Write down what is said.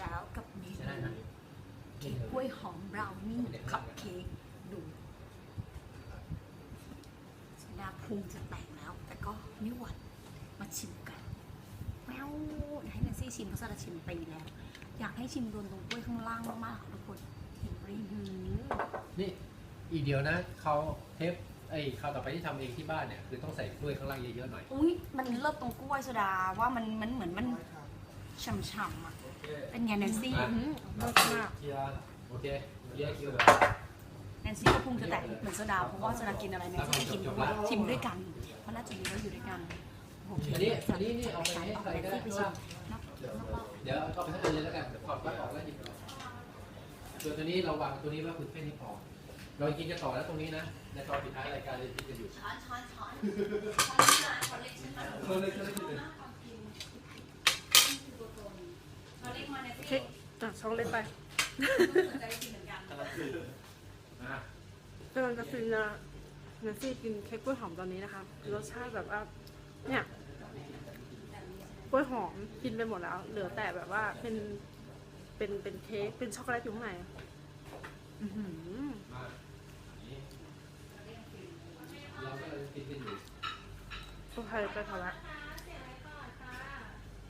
แล้วกับเมใช่ได้นูนะเค้กกล้วยหอมบราวนี่คัพเค้กดูสัญญาพุงจะแตกแล้ว แต่ก็ไม่หวั่นมาชิมกันแมวเดี๋ยวให้แนนซี่ชิมเพราะซาดาชิมไปแล้ว อยากให้ชิมโดนตรงกล้วยข้างล่างมากๆค่ะทุกคนเห็นรีวิวนี่อีกเดียวนะเขาเทปไอ้คราวต่อไปที่ทำเองที่บ้านเนี่ยคือต้องใส่กล้วยข้างล่างเยอะๆหน่อย อุ้ยมันเลิศตรงกล้วยโซดาว่ามันมันเหมือนมัน ฉ่ำๆอะ เป็นไงแนนซี่อะอื้อเลิศมากเคลียร์โอเคเคลียร์คิวแนนซี่ก็พุงจะแตกเหมือนโซดาเพราะว่าโซดากินอะไรแนนซี่ก็กินด้วยชิมด้วยกัน เพราะน่าจะมีเราอยู่ด้วยกันโอเคอันนี้อันนี้นี่เอาไปให้ใครก็ได้แนนที่ซี่ว่าไปชิมนอกเดี๋ยวเอาไปให้เลยแล้วกันเดี๋ยวถอดปลั๊กออกแล้วหยิบส่วนตัวนี้เราวางตัวนี้ไว่าคือแค่นี้พอ เรากินกันต่อแล้วตรงนี้นะ ในตอนปิดท้ายรายการเลยที่จะอยู่ช้อนช้อนช้อนเออเลยเลยเลยช้อนเล็กมาแนนซี่เค้กอะช่องเล็กไปสนใจกินเหมือนกันอ่ะกำลังจะฟินนะนันซี่กินเค้กกล้วยหอมตอนนี้นะคะ รสชาติแบบว่า เนี่ยกล้วยหอมกินไปหมดแล้ว เหลือแต่แบบว่าเป็นเป็นเป็นเค้กเป็นช็อกโกแลตอยู่ข้างในอื้อหือมาอันนี้เราก็เลยกินกันอยู่โอเคไปพอละ